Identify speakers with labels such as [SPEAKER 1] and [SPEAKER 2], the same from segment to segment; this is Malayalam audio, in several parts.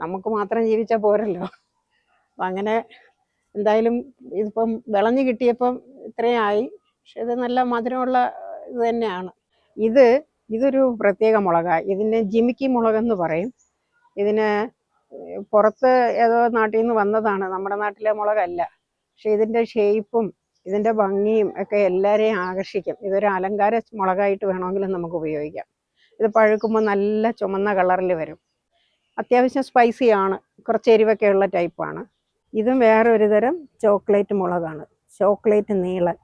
[SPEAKER 1] നമുക്ക് മാത്രം ജീവിച്ചാൽ പോരല്ലോ. അപ്പം അങ്ങനെ എന്തായാലും ഇതിപ്പം വിളഞ്ഞു കിട്ടിയപ്പം ഇത്രയും ആയി. പക്ഷെ ഇത് നല്ല മധുരമുള്ള ഇത് തന്നെയാണ്. ഇത് ഇതൊരു പ്രത്യേക മുളകാണ് ഇതിന് ജിമിക്കി മുളകെന്ന് പറയും. ഇതിന് പുറത്ത് ഏതോ നാട്ടിൽ നിന്ന് വന്നതാണ്. നമ്മുടെ നാട്ടിലെ മുളകല്ല. പക്ഷെ ഇതിന്റെ ഷേപ്പും ഇതിന്റെ ഭംഗിയും ഒക്കെ എല്ലാവരെയും ആകർഷിക്കും. ഇതൊരു അലങ്കാര മുളകായിട്ട് വേണമെങ്കിലും നമുക്ക് ഉപയോഗിക്കാം. ഇത് പഴുക്കുമ്പോൾ നല്ല ചുമന്ന കളറിൽ വരും. അത്യാവശ്യം സ്പൈസി ആണ് കുറച്ച് എരിവൊക്കെ ഉള്ള ടൈപ്പാണ്. ഇതും വേറെ ഒരു തരം ചോക്ലേറ്റ് മുളകാണ്. ചോക്ലേറ്റ് നീളൻ.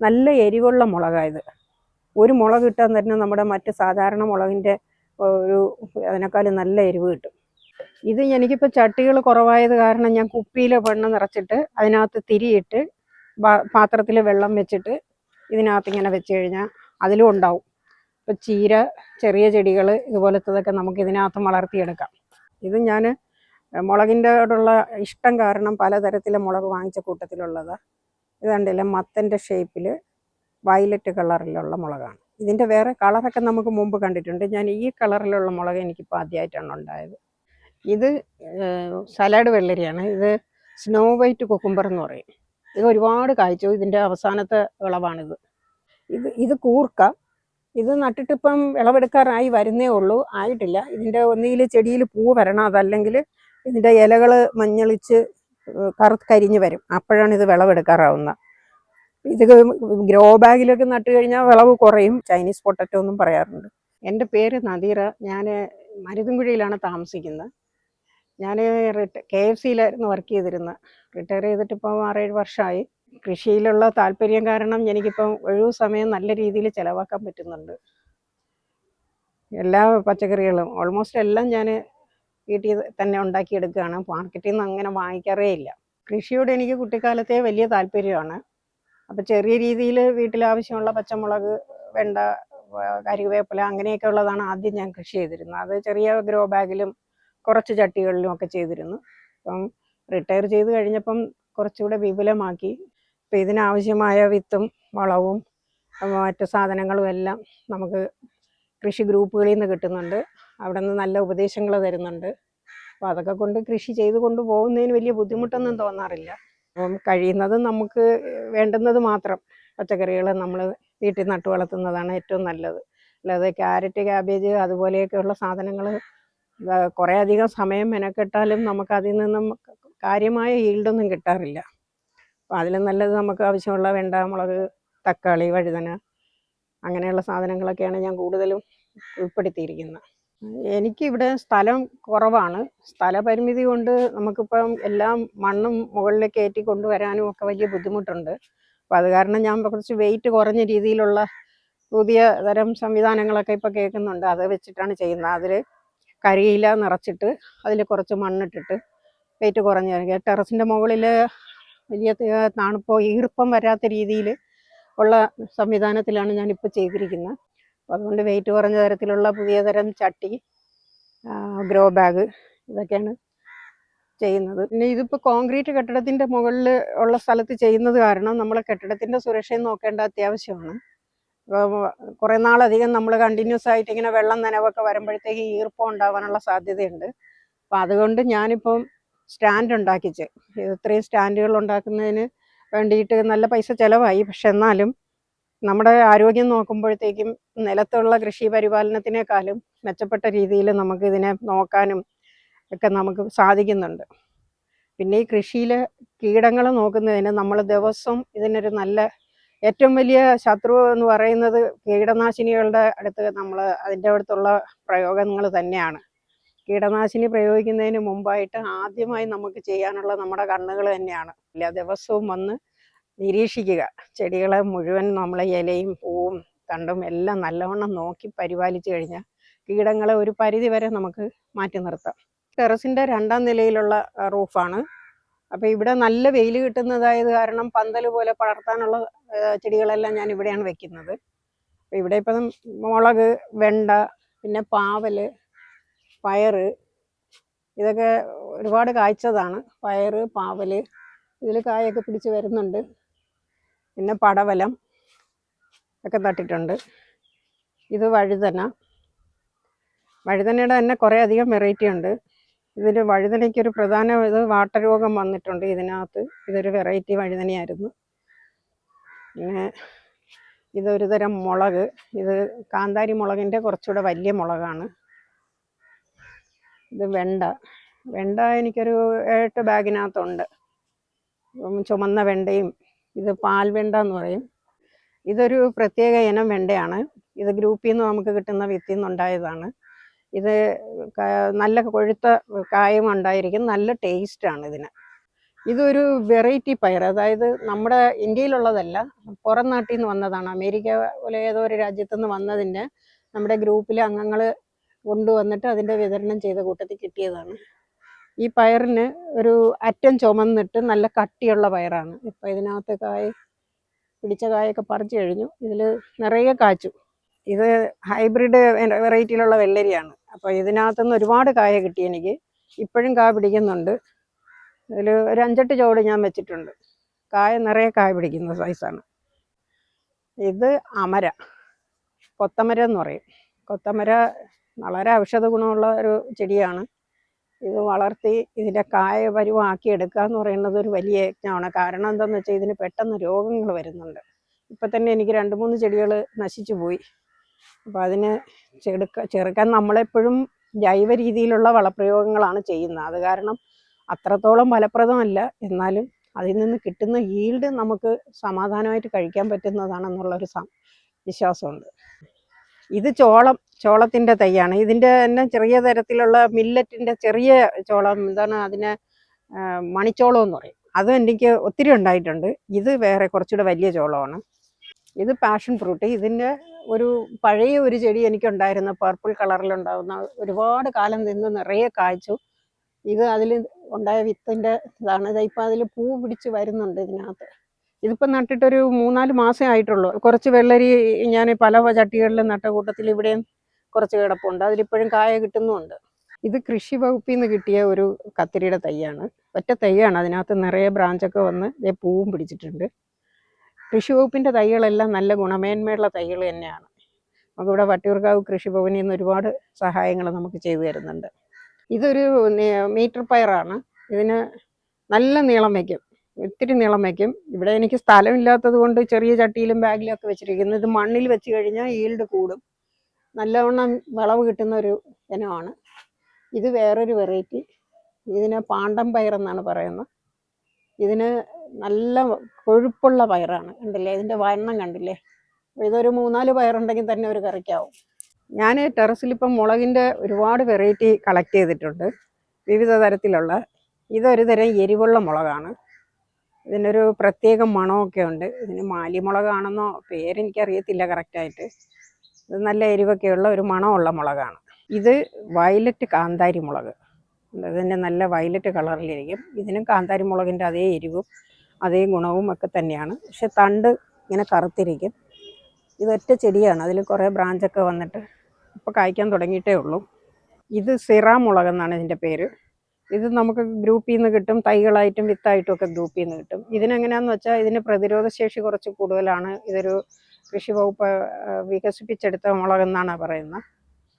[SPEAKER 1] നല്ല എരിവുള്ള മുളകായത് ഒരു മുളക് ഇട്ടാൽ തന്നെ നമ്മുടെ മറ്റ് സാധാരണ മുളകിന്റെ ഒരു അതിനേക്കാളും നല്ല എരിവ് കിട്ടും. ഇത് എനിക്കിപ്പോൾ ചട്ടികൾ കുറവായത് കാരണം ഞാൻ കുപ്പിയിൽ വെണ്ണ നിറച്ചിട്ട് അതിനകത്ത് തിരിയിട്ട് പാത്രത്തിൽ വെള്ളം വെച്ചിട്ട് ഇതിനകത്ത് ഇങ്ങനെ വെച്ച് കഴിഞ്ഞാൽ അതിലും ഉണ്ടാവും. ഇപ്പം ചീര ചെറിയ ചെടികൾ ഇതുപോലത്തതൊക്കെ നമുക്ക് ഇതിനകത്ത് വളർത്തിയെടുക്കാം. ഇത് ഞാൻ മുളകിന്റെയോടുള്ള ഇഷ്ടം കാരണം പലതരത്തിലെ മുളക് വാങ്ങിച്ച കൂട്ടത്തിലുള്ളതാണ് ഇത് കണ്ടില്ല? മത്തന്റെ ഷേപ്പിൽ വയലറ്റ് കളറിലുള്ള മുളകാണ്. ഇതിന്റെ വേറെ കളറൊക്കെ നമുക്ക് മുമ്പ് കണ്ടിട്ടുണ്ട്. ഞാൻ ഈ കളറിലുള്ള മുളക് എനിക്കിപ്പോൾ ആദ്യമായിട്ടാണ് ഉണ്ടായത്. ഇത് സലാഡ് വെള്ളരിയാണ്. ഇത് സ്നോ വൈറ്റ് കുക്കുംബർ എന്ന് പറയും. ഇത് ഒരുപാട് കായ്ച്ചു. ഇതിന്റെ അവസാനത്തെ വിളവാണിത്. ഇത് ഇത് കൂർക്ക. ഇത് നട്ടിട്ടിപ്പം വിളവെടുക്കാറായി വരുന്നേ ഉള്ളൂ. ആയിട്ടില്ല. ഇതിന്റെ ഒന്നുകിൽ ചെടിയിൽ പൂ വരണം അതല്ലെങ്കിൽ ഇതിന്റെ ഇലകൾ മഞ്ഞളിച്ച് കറുത്ത് കരിഞ്ഞ് വരും. അപ്പോഴാണ് ഇത് വിളവെടുക്കാറാവുന്നത്. ഇത് ഗ്രോ ബാഗിലൊക്കെ നട്ട് കഴിഞ്ഞാൽ വിളവ് കുറയും. ചൈനീസ് പൊട്ടറ്റോ എന്നും പറയാറുണ്ട്. എന്റെ പേര് നദീറ. ഞാൻ മരുതൻകുഴിയിലാണ് താമസിക്കുന്നത്. ഞാൻ റിട്ട കെ എഫ് സിയിലായിരുന്നു വർക്ക് ചെയ്തിരുന്നത്. റിട്ടയർ ചെയ്തിട്ട് ഇപ്പോൾ ആറേഴ് വർഷമായി. കൃഷിയിലുള്ള താല്പര്യം കാരണം എനിക്കിപ്പം ഒഴിവ് സമയം നല്ല രീതിയിൽ ചിലവാക്കാൻ പറ്റുന്നുണ്ട്. എല്ലാ പച്ചക്കറികളും ഓൾമോസ്റ്റ് എല്ലാം ഞാൻ വീട്ടിൽ തന്നെ ഉണ്ടാക്കിയെടുക്കുകയാണ്. മാർക്കറ്റിൽ നിന്ന് അങ്ങനെ വാങ്ങിക്കാറേ ഇല്ല. കൃഷിയോട് എനിക്ക് കുട്ടിക്കാലത്തെ വലിയ താല്പര്യമാണ്. അപ്പോൾ ചെറിയ രീതിയിൽ വീട്ടിലാവശ്യമുള്ള പച്ചമുളക് വെണ്ട കരിവേപ്പില അങ്ങനെയൊക്കെ ഉള്ളതാണ് ആദ്യം ഞാൻ കൃഷി ചെയ്തിരുന്നത്. അത് ചെറിയ ഗ്രോ ബാഗിലും കുറച്ച് ചട്ടികളിലും ഒക്കെ ചെയ്തിരുന്നു. അപ്പം റിട്ടയർ ചെയ്ത് കഴിഞ്ഞപ്പം കുറച്ചുകൂടെ വിപുലമാക്കി. ഇപ്പം ഇതിനാവശ്യമായ വിത്തും വളവും മറ്റു സാധനങ്ങളും എല്ലാം നമുക്ക് കൃഷി ഗ്രൂപ്പുകളിൽ നിന്ന് കിട്ടുന്നുണ്ട്. അവിടെ നിന്ന് നല്ല ഉപദേശങ്ങൾ തരുന്നുണ്ട്. അപ്പോൾ അതൊക്കെ കൊണ്ട് കൃഷി ചെയ്ത് കൊണ്ട് പോകുന്നതിന് വലിയ ബുദ്ധിമുട്ടൊന്നും തോന്നാറില്ല. അപ്പം കഴിയുന്നത് നമുക്ക് വേണ്ടുന്നത് മാത്രം പച്ചക്കറികൾ നമ്മൾ വീട്ടിൽ നട്ടു വളർത്തുന്നതാണ് ഏറ്റവും നല്ലത്. അല്ലാതെ ക്യാരറ്റ് ക്യാബേജ് അതുപോലെയൊക്കെയുള്ള സാധനങ്ങൾ കുറേ അധികം സമയം മെനക്കെട്ടാലും നമുക്കതിൽ നിന്നും കാര്യമായ ഈൽഡൊന്നും കിട്ടാറില്ല. അപ്പോൾ അതിലും നല്ലത് നമുക്ക് ആവശ്യമുള്ള വെണ്ട മുളക് തക്കാളി വഴുതന അങ്ങനെയുള്ള സാധനങ്ങളൊക്കെയാണ് ഞാൻ കൂടുതലും ഉൾപ്പെടുത്തിയിരിക്കുന്നത്. എനിക്കിവിടെ സ്ഥലം കുറവാണ്. സ്ഥലപരിമിതി കൊണ്ട് നമുക്കിപ്പം എല്ലാം മണ്ണും മുകളിലേക്ക് കയറ്റി കൊണ്ടുവരാനും ഒക്കെ വലിയ ബുദ്ധിമുട്ടുണ്ട്. അപ്പോൾ അത് കാരണം ഞാൻ കുറച്ച് വെയിറ്റ് കുറഞ്ഞ രീതിയിലുള്ള പുതിയ തരം സംവിധാനങ്ങളൊക്കെ ഇപ്പോൾ കേൾക്കുന്നുണ്ട്. അത് വെച്ചിട്ടാണ് ചെയ്യുന്നത്. അതിൽ കരിയില നിറച്ചിട്ട് അതിൽ കുറച്ച് മണ്ണിട്ടിട്ട് വെയിറ്റ് കുറഞ്ഞ ടെറസിന്റെ മുകളിൽ വലിയ തണുപ്പോ ഈർപ്പം വരാത്ത രീതിയിൽ ഉള്ള സംവിധാനത്തിലാണ് ഞാനിപ്പോൾ ചെയ്തിരിക്കുന്നത് അപ്പോൾ അതുകൊണ്ട് വെയിറ്റ് കുറഞ്ഞ തരത്തിലുള്ള പുതിയ തരം ചട്ടി ഗ്രോ ബാഗ് ഇതൊക്കെയാണ് ചെയ്യുന്നത്. പിന്നെ ഇതിപ്പോൾ കോൺക്രീറ്റ് കെട്ടിടത്തിന്റെ മുകളിൽ ഉള്ള സ്ഥലത്ത് ചെയ്യുന്നത് കാരണം നമ്മൾ കെട്ടിടത്തിന്റെ സുരക്ഷയും നോക്കേണ്ട അത്യാവശ്യമാണ്. കുറേ നാളധികം നമ്മൾ കണ്ടിന്യൂസ് ആയിട്ട് ഇങ്ങനെ വെള്ളം നനവൊക്കെ വരുമ്പോഴത്തേക്ക് ഈർപ്പം ഉണ്ടാവാനുള്ള സാധ്യതയുണ്ട്. അപ്പോൾ അതുകൊണ്ട് ഞാനിപ്പം സ്റ്റാൻഡ് ഉണ്ടാക്കിച്ച് ഇത്രയും സ്റ്റാൻഡുകൾ ഉണ്ടാക്കുന്നതിന് വേണ്ടിയിട്ട് നല്ല പൈസ ചിലവായി. പക്ഷെ എന്നാലും നമ്മുടെ ആരോഗ്യം നോക്കുമ്പോഴത്തേക്കും നിലത്തുള്ള കൃഷി പരിപാലനത്തിനേക്കാളും മെച്ചപ്പെട്ട രീതിയിൽ നമുക്ക് ഇതിനെ നോക്കാനും ഒക്കെ നമുക്ക് സാധിക്കുന്നുണ്ട്. പിന്നെ ഈ കൃഷിയിൽ കീടങ്ങൾ നോക്കുന്നതിന് നമ്മൾ ദിവസവും ഇതിനൊരു നല്ല ഏറ്റവും വലിയ ശത്രു എന്ന് പറയുന്നത് കീടനാശിനികളുടെ അടുത്ത് നമ്മൾ അതിന്റെ അടുത്തുള്ള പ്രയോഗങ്ങൾ തന്നെയാണ്. കീടനാശിനി പ്രയോഗിക്കുന്നതിന് മുമ്പായിട്ട് ആദ്യമായി നമുക്ക് ചെയ്യാനുള്ള നമ്മുടെ കണ്ണുകൾ തന്നെയാണ്. എല്ലാ ദിവസവും വന്ന് നിരീക്ഷിക്കുക. ചെടികളെ മുഴുവൻ നമ്മളെ ഇലയും പൂവും തണ്ടും എല്ലാം നല്ലവണ്ണം നോക്കി പരിപാലിച്ചു കഴിഞ്ഞാൽ കീടങ്ങളെ ഒരു പരിധി വരെ നമുക്ക് മാറ്റി നിർത്താം. ടെറസിന്റെ രണ്ടാം നിലയിലുള്ള റൂഫാണ്. അപ്പോൾ ഇവിടെ നല്ല വെയിൽ കിട്ടുന്നതായത് കാരണം പന്തൽ പോലെ പടർത്താനുള്ള ചെടികളെല്ലാം ഞാൻ ഇവിടെയാണ് വെക്കുന്നത്. ഇവിടെ ഇപ്പം മുളക് വെണ്ട പിന്നെ പാവൽ പയറ് ഇതൊക്കെ ഒരുപാട് കായ്ച്ചതാണ്. പയറ് പാവൽ ഇതിൽ കായൊക്കെ പിടിച്ച് വരുന്നുണ്ട്. പിന്നെ പടവലം ഒക്കെ നട്ടിട്ടുണ്ട്. ഇത് വഴുതന. വഴുതനയുടെ തന്നെ കുറേ അധികം വെറൈറ്റി ഉണ്ട്. ഇതിൽ വഴുതനയ്ക്കൊരു പ്രധാന ഇത് വാട്ടരോഗം വന്നിട്ടുണ്ട് ഇതിനകത്ത്. ഇതൊരു വെറൈറ്റി വഴുതനയായിരുന്നു. പിന്നെ ഇതൊരു തരം മുളക്. ഇത് കാന്താരി മുളകിന്റെ കുറച്ചുകൂടെ വലിയ മുളകാണ്. ഇത് വെണ്ട. വെണ്ട എനിക്കൊരു എട്ട് ബാഗിനകത്തുണ്ട്. ചുമന്ന വെണ്ടയും. ഇത് പാൽ വെണ്ട എന്ന് പറയും. ഇതൊരു പ്രത്യേക ഇനം വെണ്ടയാണ്. ഇത് ഗ്രൂപ്പിൽ നിന്ന് നമുക്ക് കിട്ടുന്ന വിത്തിൽ നിന്നുണ്ടായതാണ് ഇത് നല്ല കൊഴുത്ത കായം ഉണ്ടായിരിക്കും. നല്ല ടേസ്റ്റാണ് ഇതിന്. ഇതൊരു വെറൈറ്റി പയർ അതായത് നമ്മുടെ ഇന്ത്യയിലുള്ളതല്ല പുറം നാട്ടിൽ നിന്ന് വന്നതാണ്. അമേരിക്ക പോലെ ഏതോ ഒരു രാജ്യത്തു നിന്ന് വന്നതിന്റെ നമ്മുടെ ഗ്രൂപ്പിലെ അംഗങ്ങൾ കൊണ്ടുവന്നിട്ട് അതിന്റെ വിതരണം ചെയ്ത കൂട്ടത്തിൽ കിട്ടിയതാണ്. ഈ പയറിന് ഒരു അറ്റം ചുമന്നിട്ട് നല്ല കട്ടിയുള്ള പയറാണ്. ഇപ്പം ഇതിനകത്ത് കായ് പിടിച്ച കായൊക്കെ പറിച്ചു കഴിഞ്ഞു. ഇതിൽ നിറയെ കാച്ചു. ഇത് ഹൈബ്രിഡ് വെറൈറ്റിയിലുള്ള വെള്ളരിയാണ്. അപ്പോൾ ഇതിനകത്തുനിന്ന് ഒരുപാട് കായ കിട്ടി എനിക്ക്. ഇപ്പോഴും കായ പിടിക്കുന്നുണ്ട്. ഇതിൽ ഒരു അഞ്ചെട്ട് ചോട് ഞാൻ വെച്ചിട്ടുണ്ട്. കായ നിറയെ കായ പിടിക്കുന്ന സൈസാണ്. ഇത് അമര. കൊത്തമര എന്ന് പറയും. കൊത്തമര വളരെ ഔഷധ ഗുണമുള്ള ഒരു ചെടിയാണ്. ഇത് വളർത്തി ഇതിന്റെ കായ പരുവാക്കി എടുക്കുക എന്ന് പറയുന്നത് ഒരു വലിയ യജ്ഞമാണ്. കാരണം എന്താണെന്ന് വെച്ചാൽ ഇതിന് പെട്ടെന്ന് രോഗങ്ങൾ വരുന്നുണ്ട്. ഇപ്പം തന്നെ എനിക്ക് രണ്ട് മൂന്ന് ചെടികൾ നശിച്ചു പോയി. അപ്പോൾ അതിന് ചെടുക്ക ചെറുക്കാൻ നമ്മളെപ്പോഴും ജൈവ രീതിയിലുള്ള വളപ്രയോഗങ്ങളാണ് ചെയ്യുന്നത്. അത് കാരണം അത്രത്തോളം ഫലപ്രദമല്ല. എന്നാലും അതിൽ നിന്ന് കിട്ടുന്ന ഈൽഡ് നമുക്ക് സമാധാനമായിട്ട് കഴിക്കാൻ പറ്റുന്നതാണെന്നുള്ളൊരു വിശ്വാസമുണ്ട്. ഇത് ചോളം ചോളത്തിന്റെ തൈയാണ്. ഇതിന്റെ തന്നെ ചെറിയ തരത്തിലുള്ള മില്ലറ്റിന്റെ ചെറിയ ചോളം എന്താണ് അതിനെ മണിച്ചോളം എന്ന് പറയും. അത് എനിക്ക് ഒത്തിരി ഉണ്ടായിട്ടുണ്ട്. ഇത് വേറെ കുറച്ചുകൂടെ വലിയ ചോളമാണ്. ഇത് പാഷൻ ഫ്രൂട്ട് ഇതിന്റെ ഒരു പഴയ ഒരു ചെടി എനിക്കുണ്ടായിരുന്ന. പർപ്പിൾ കളറിലുണ്ടാകുന്ന ഒരുപാട് കാലം നിന്ന് നിറയെ കായ്ച്ചു. ഇത് അതിൽ ഉണ്ടായ വിത്തിന്റെ ഇതാണ്. ഇതിപ്പോൾ അതിൽ പൂ പിടിച്ച് വരുന്നുണ്ട് ഇതിനകത്ത്. ഇതിപ്പം നട്ടിട്ടൊരു മൂന്നാൽ മാസമേ ആയിട്ടുള്ളൂ. കുറച്ച് വെള്ളരി ഞാൻ പല ചട്ടികളിലും നട്ട കൂട്ടത്തിൽ ഇവിടെയും കുറച്ച് കിടപ്പുണ്ട്. അതിലിപ്പോഴും കായ കിട്ടുന്നുമുണ്ട്. ഇത് കൃഷി വകുപ്പിൽ നിന്ന് കിട്ടിയ ഒരു കത്തിരിയുടെ തൈയാണ്. ഒറ്റ തൈയാണ്. അതിനകത്ത് നിറയെ ബ്രാഞ്ചൊക്കെ വന്ന് പൂവും പിടിച്ചിട്ടുണ്ട്. കൃഷി വകുപ്പിന്റെ തൈകളെല്ലാം നല്ല ഗുണമേന്മയുള്ള തൈകൾ തന്നെയാണ്. നമുക്കിവിടെ വട്ടിയൂർക്കാവ് കൃഷിഭവനിൽ നിന്ന് ഒരുപാട് സഹായങ്ങൾ നമുക്ക് ചെയ്തു തരുന്നുണ്ട്. ഇതൊരു മീറ്റർ പയറാണ്. ഇതിന് നല്ല നീളം വയ്ക്കും. ഒത്തിരി നീളം വയ്ക്കും. ഇവിടെ എനിക്ക് സ്ഥലമില്ലാത്തത് കൊണ്ട് ചെറിയ ചട്ടിയിലും ബാഗിലും ഒക്കെ വെച്ചിരിക്കുന്നത് ഇത് മണ്ണിൽ വെച്ച് കഴിഞ്ഞാൽ ഈൽഡ് കൂടും. നല്ലവണ്ണം വിളവ് കിട്ടുന്ന ഒരു ഇനമാണ്. ഇത് വേറൊരു വെറൈറ്റി ഇതിന് പാണ്ടം പയറെന്നാണ് പറയുന്നത്. ഇതിന് നല്ല കൊഴുപ്പുള്ള പയറാണ്. കണ്ടില്ലേ? ഇതിന്റെ വണ്ണം കണ്ടില്ലേ? ഇതൊരു മൂന്നാൽ പയറുണ്ടെങ്കിൽ തന്നെ ഒരു കറിക്കാവും. ഞാൻ ടെറസിൽ ഇപ്പം മുളകിന്റെ ഒരുപാട് വെറൈറ്റി കളക്ട് ചെയ്തിട്ടുണ്ട്. വിവിധ തരത്തിലുള്ള. ഇതൊരു തരം എരിവുള്ള മുളകാണ്. ഇതിനൊരു പ്രത്യേക മണമൊക്കെ ഉണ്ട് ഇതിന് മാലിമുളകാണെന്നോ പേരെനിക്കറിയത്തില്ല കറക്റ്റായിട്ട്. ഇത് നല്ല എരിവൊക്കെയുള്ള ഒരു മണമുള്ള മുളകാണ്. ഇത് വയലറ്റ് കാന്താരി മുളക് ഇതിന്റെ നല്ല വയലറ്റ് കളറിലിരിക്കും. ഇതിനും കാന്താരി മുളകിന്റെ അതേ എരിവും അതേ ഗുണവും ഒക്കെ തന്നെയാണ്. പക്ഷെ തണ്ട് ഇങ്ങനെ കറുത്തിരിക്കും. ഇതൊറ്റ ചെടിയാണ്. അതിൽ കുറേ ബ്രാഞ്ചൊക്കെ വന്നിട്ട് ഇപ്പോൾ കായ്ക്കാൻ തുടങ്ങിയിട്ടേ ഉള്ളൂ. ഇത് സിറ മുളക് ഇതിന്റെ പേര്. ഇത് നമുക്ക് ഗ്രൂപ്പിൽ നിന്ന് കിട്ടും തൈകളായിട്ടും വിത്തായിട്ടും ഒക്കെ ഗ്രൂപ്പിൽ നിന്ന് കിട്ടും. ഇതിനെങ്ങനെയാന്ന് വെച്ചാൽ ഇതിന് പ്രതിരോധ ശേഷി കുറച്ച് കൂടുതലാണ്. ഇതൊരു കൃഷി വകുപ്പ് വികസിപ്പിച്ചെടുത്ത മുളകെന്നാണ് പറയുന്നത്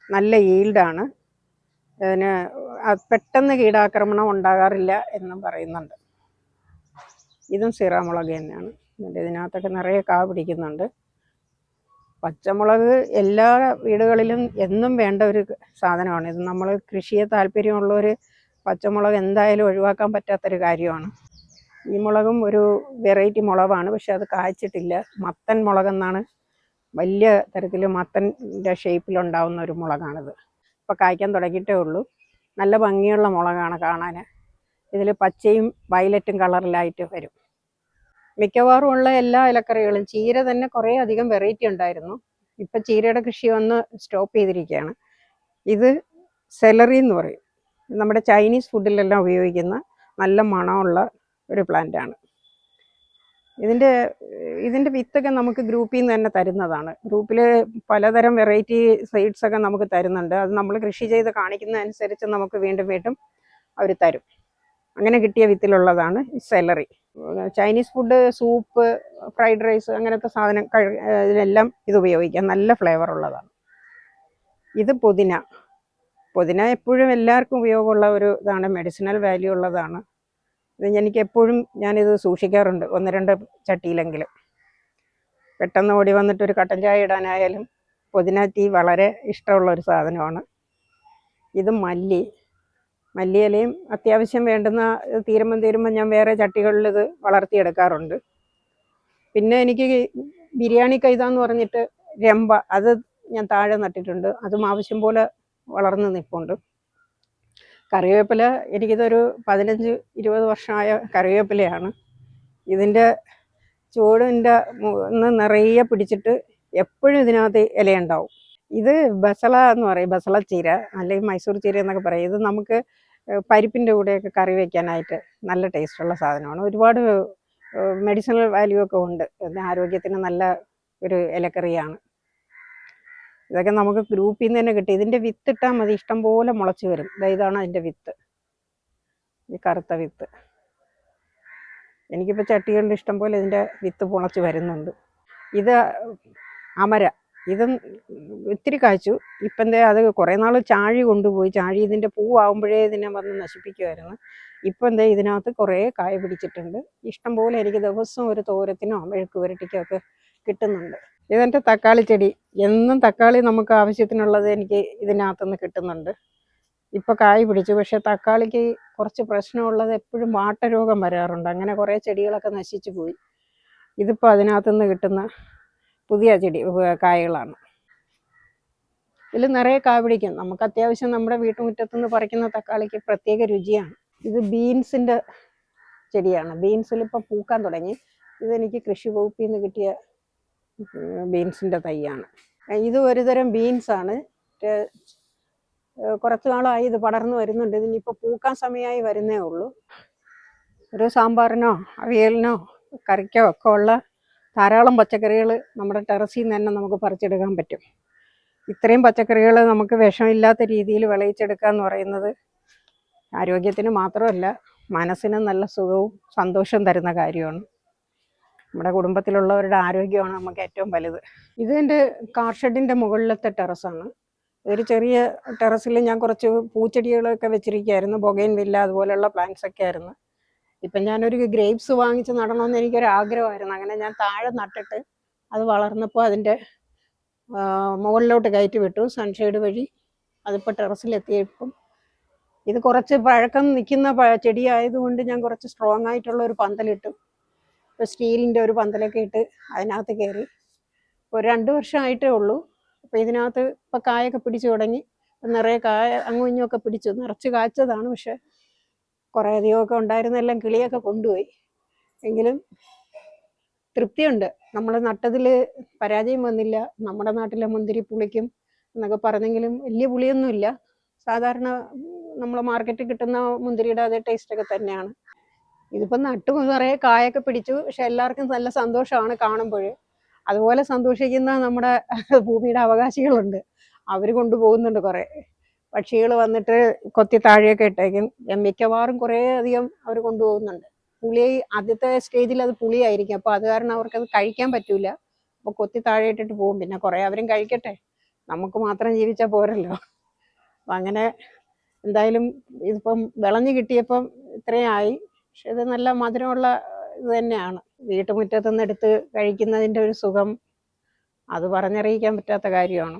[SPEAKER 1] നല്ല ഈൽഡാണ് ഇതിന് ആ പെട്ടെന്ന് കീടാക്രമണം ഉണ്ടാകാറില്ല എന്നും പറയുന്നുണ്ട്. ഇതും സിറാമുളക് തന്നെയാണ്. എന്നിട്ട് ഇതിനകത്തൊക്കെ നിറയെ കാ പിടിക്കുന്നുണ്ട്. പച്ചമുളക് എല്ലാ വീടുകളിലും എന്നും വേണ്ട ഒരു സാധനമാണ്. ഇത് നമ്മൾ കൃഷിയെ താല്പര്യമുള്ളവർ പച്ചമുളക് എന്തായാലും ഒഴിവാക്കാൻ പറ്റാത്തൊരു കാര്യമാണ്. ഈ മുളകും ഒരു വെറൈറ്റി മുളകാണ്. പക്ഷെ അത് കായ്ച്ചിട്ടില്ല. മത്തൻ മുളകെന്നാണ് വലിയ തരത്തിൽ മത്തന്റെ ഷേപ്പിലുണ്ടാവുന്ന ഒരു മുളകാണിത്. ഇപ്പോൾ കായ്ക്കാൻ തുടങ്ങിയിട്ടേ ഉള്ളൂ. നല്ല ഭംഗിയുള്ള മുളകാണ് കാണാൻ ഇതിൽ പച്ചയും വയലറ്റും കളറിലായിട്ട് വരും. മിക്കവാറും ഉള്ള എല്ലാ ഇലക്കറികളും ചീര തന്നെ കുറേ അധികം വെറൈറ്റി ഉണ്ടായിരുന്നു. ഇപ്പം ചീരയുടെ കൃഷി ഒന്ന് സ്റ്റോപ്പ് ചെയ്തിരിക്കുകയാണ്. ഇത് സെലറി എന്ന് പറയും. നമ്മുടെ ചൈനീസ് ഫുഡിലെല്ലാം ഉപയോഗിക്കുന്ന നല്ല മണമുള്ള ഒരു പ്ലാന്റ് ആണ് ഇതിന്റെ ഇതിന്റെ വിത്തൊക്കെ നമുക്ക് ഗ്രൂപ്പിൽ നിന്ന് തന്നെ തരുന്നതാണ്. ഗ്രൂപ്പിൽ പലതരം വെറൈറ്റി സീഡ്സ് ഒക്കെ നമുക്ക് തരുന്നുണ്ട്. അത് നമ്മൾ കൃഷി ചെയ്ത് കാണിക്കുന്നതനുസരിച്ച് നമുക്ക് വീണ്ടും വീണ്ടും അവർ തരും. അങ്ങനെ കിട്ടിയ വിത്തിലുള്ളതാണ് celery. Chinese food soup fried rice അങ്ങനത്തെ സാധനം ഇതിനെല്ലാം ഇത് ഉപയോഗിക്കാം. നല്ല ഫ്ലേവർ ഉള്ളതാണ് ഇത് പുതിന. പുതിന എപ്പോഴും എല്ലാവർക്കും ഉപയോഗമുള്ള ഒരു ഇതാണ് മെഡിസിനൽ വാല്യൂ ഉള്ളതാണ്. ഇത് എനിക്ക് എപ്പോഴും ഞാനിത് സൂക്ഷിക്കാറുണ്ട്. ഒന്ന് രണ്ട് ചട്ടിയിലെങ്കിലും. പെട്ടെന്ന് ഓടി വന്നിട്ട് ഒരു കട്ടൻ ചായ ഇടാനായാലും പുതിന ടീ വളരെ ഇഷ്ടമുള്ള ഒരു സാധനമാണ്. ഇത് മല്ലി. മല്ലിയിലയും അത്യാവശ്യം വേണ്ടുന്ന തീരുമ്പം തീരുമ്പം ഞാൻ വേറെ ചട്ടികളിൽ ഇത് വളർത്തിയെടുക്കാറുണ്ട്. പിന്നെ എനിക്ക് ബിരിയാണി കൈത എന്ന് പറഞ്ഞിട്ട് രമ്പ അത് ഞാൻ താഴെ നട്ടിട്ടുണ്ട്. അതും ആവശ്യം പോലെ വളർന്ന് നിൽപ്പുണ്ട് കറിവേപ്പില എനിക്കിതൊരു പതിനഞ്ച് ഇരുപത് വർഷമായ കറിവേപ്പിലയാണ്. ഇതിന്റെ ചൂടിന്റെ ഒന്ന് നിറയെ പിടിച്ചിട്ട് എപ്പോഴും ഇതിനകത്ത് ഇലയുണ്ടാവും. ഇത് ബസള എന്ന് പറയും ബസള ചീര അല്ലെങ്കിൽ മൈസൂർ ചീര എന്നൊക്കെ പറയും. ഇത് നമുക്ക് പരിപ്പിന്റെ കൂടെയൊക്കെ കറി വയ്ക്കാനായിട്ട് നല്ല ടേസ്റ്റുള്ള സാധനമാണ്. ഒരുപാട് മെഡിസിനൽ വാല്യൂ ഒക്കെ ഉണ്ട്. ആരോഗ്യത്തിന് നല്ല ഒരു ഇലക്കറിയാണ്. ഇതൊക്കെ നമുക്ക് ഗ്രൂപ്പിൽ നിന്ന് തന്നെ കിട്ടി. ഇതിന്റെ വിത്ത് ഇട്ടാൽ മതി. ഇഷ്ടം പോലെ മുളച്ച് വരും. ഇതാണ് അതിന്റെ വിത്ത് ഈ കറുത്ത വിത്ത് എനിക്കിപ്പോൾ ചട്ടികളിൽ ഇഷ്ടം പോലെ ഇതിന്റെ വിത്ത് മുളച്ച് വരുന്നുണ്ട്. ഇത് അമര. ഇത് ഇത്തിരി കാച്ചു ഇപ്പം അത് കുറേ നാൾ ചാഴി കൊണ്ടുപോയി. ചാഴി ഇതിന്റെ പൂവാകുമ്പോഴേ ഇതിനെ വന്ന് നശിപ്പിക്കുമായിരുന്നു ഇപ്പം എന്താ ഇതിനകത്ത് കുറേ കായ പിടിച്ചിട്ടുണ്ട്. ഇഷ്ടം പോലെ എനിക്ക് ദിവസവും ഒരു തോരത്തിനോ മെഴുക്ക് പുരട്ടിക്കോ ഒക്കെ കിട്ടുന്നുണ്ട്. ഇതെന്റെ തക്കാളി ചെടി. എന്നും തക്കാളി നമുക്ക് ആവശ്യത്തിനുള്ളത് എനിക്ക് ഇതിനകത്തുനിന്ന് കിട്ടുന്നുണ്ട്. ഇപ്പോൾ കായ് പിടിച്ചു. പക്ഷേ തക്കാളിക്ക് കുറച്ച് പ്രശ്നമുള്ളത് എപ്പോഴും വാട്ടരോഗം വരാറുണ്ട്. അങ്ങനെ കുറേ ചെടികളൊക്കെ നശിച്ചു പോയി. ഇതിപ്പോൾ അതിനകത്തുനിന്ന് കിട്ടുന്ന പുതിയ ചെടി കായകളാണ്. ഇതിൽ നിറയെ കായ പിടിക്കും. നമുക്ക് അത്യാവശ്യം നമ്മുടെ വീട്ടുമുറ്റത്തുനിന്ന് പറിക്കുന്ന തക്കാളിക്ക് പ്രത്യേക രുചിയാണ്. ഇത് ബീൻസിന്റെ ചെടിയാണ്. ബീൻസിൽ ഇപ്പോൾ പൂക്കാൻ തുടങ്ങി. ഇതെനിക്ക് കൃഷി വകുപ്പിൽ നിന്ന് കിട്ടിയ ബീൻസിന്റെ തൈയാണ്. ഇത് ഒരുതരം ബീൻസാണ് കുറച്ച് നാളായി ഇത് പടർന്നു വരുന്നുണ്ട്. ഇതിനിപ്പോൾ പൂക്കാൻ സമയമായി വരുന്നേ ഉള്ളൂ. ഒരു സാമ്പാറിനോ അവിയലിനോ കറിക്കോ ഒക്കെ ഉള്ള ധാരാളം പച്ചക്കറികൾ നമ്മുടെ ടെറസിൽ നിന്ന് തന്നെ നമുക്ക് പറിച്ചെടുക്കാൻ പറ്റും. ഇത്രയും പച്ചക്കറികൾ നമുക്ക് വിഷമില്ലാത്ത രീതിയിൽ വിളയിച്ചെടുക്കുക എന്ന് പറയുന്നത് ആരോഗ്യത്തിന് മാത്രമല്ല മനസ്സിന് നല്ല സുഖവും സന്തോഷവും തരുന്ന കാര്യമാണ്. നമ്മുടെ കുടുംബത്തിലുള്ളവരുടെ ആരോഗ്യമാണ് നമുക്ക് ഏറ്റവും വലുത്. ഇത് എന്റെ കാർ ഷെഡിന്റെ മുകളിലത്തെ ടെറസാണ്. ഒരു ചെറിയ ടെറസിൽ ഞാൻ കുറച്ച് പൂച്ചെടികളൊക്കെ വെച്ചിരിക്കുകയായിരുന്നു. ബൊഗൈൻ വില്ല അതുപോലെയുള്ള പ്ലാന്റ്സ് ഒക്കെ ആയിരുന്നു. ഇപ്പം ഞാനൊരു ഗ്രേപ്സ് വാങ്ങിച്ച് നടണമെന്ന് എനിക്കൊരു ആഗ്രഹമായിരുന്നു അങ്ങനെ ഞാൻ താഴെ നട്ടിട്ട് അത് വളർന്നപ്പോൾ അതിന്റെ മുകളിലോട്ട് കയറ്റി വിട്ടു. സൺഷെയ്ഡ് വഴി അതിപ്പോൾ ടെറസിലെത്തിയപ്പം ഇത് കുറച്ച് പഴക്കം നിൽക്കുന്ന ചെടിയായതുകൊണ്ട് ഞാൻ കുറച്ച് സ്ട്രോങ് ആയിട്ടുള്ള ഒരു പന്തലിട്ടു. ഇപ്പോൾ സ്റ്റീലിന്റെ ഒരു പന്തലൊക്കെ ഇട്ട് അതിനകത്ത് കയറി ഒരു രണ്ട് വർഷമായിട്ടേ ഉള്ളൂ. അപ്പോൾ ഇതിനകത്ത് ഇപ്പോൾ കായൊക്കെ പിടിച്ചു തുടങ്ങി. നിറയെ കായ അങ്ങും ഇങ്ങും ഒക്കെ പിടിച്ചു നിറച്ച് കായ്ച്ചതാണ് പക്ഷെ കുറേ അധികമൊക്കെ ഉണ്ടായിരുന്നെല്ലാം കിളിയൊക്കെ കൊണ്ടുപോയി. എങ്കിലും തൃപ്തിയുണ്ട്. നമ്മൾ നട്ടതിൽ പരാജയം വന്നില്ല. നമ്മുടെ നാട്ടിലെ മുന്തിരി പുളിക്കും എന്നൊക്കെ പറഞ്ഞെങ്കിലും വലിയ പുളിയൊന്നുമില്ല. സാധാരണ നമ്മൾ മാർക്കറ്റിൽ കിട്ടുന്ന മുന്തിരിയുടെ അതേ ടേസ്റ്റൊക്കെ തന്നെയാണ്. ഇതിപ്പം നട്ടു നിറയെ കായൊക്കെ പിടിച്ചു. പക്ഷെ എല്ലാവർക്കും നല്ല സന്തോഷമാണ് കാണുമ്പോൾ. അതുപോലെ സന്തോഷിക്കുന്ന നമ്മുടെ ഭൂമിയുടെ അവകാശികളുണ്ട്. അവർ കൊണ്ടുപോകുന്നുണ്ട് കുറേ. പക്ഷികൾ വന്നിട്ട് കൊത്തി താഴെയൊക്കെ ഇട്ടേക്കും. മിക്കവാറും കുറേ അധികം അവർ കൊണ്ടുപോകുന്നുണ്ട്. പുളി ആദ്യത്തെ സ്റ്റേജിൽ അത് പുളിയായിരിക്കും. അപ്പോൾ അത് കാരണം അവർക്കത് കഴിക്കാൻ പറ്റൂല. അപ്പോൾ കൊത്തി താഴെ ഇട്ടിട്ട് പോകും. പിന്നെ കുറേ അവരും കഴിക്കട്ടെ. നമുക്ക് മാത്രം ജീവിച്ചാൽ പോരല്ലോ. അപ്പം അങ്ങനെ എന്തായാലും ഇതിപ്പം വിളഞ്ഞു കിട്ടിയപ്പം ഇത്രയായി പക്ഷെ ഇത് നല്ല മധുരമുള്ള ഇത് തന്നെയാണ്. വീട്ടുമുറ്റത്തുനിന്ന് എടുത്ത് കഴിക്കുന്നതിന്റെ ഒരു സുഖം അത് പറഞ്ഞറിയിക്കാൻ പറ്റാത്ത കാര്യമാണ്.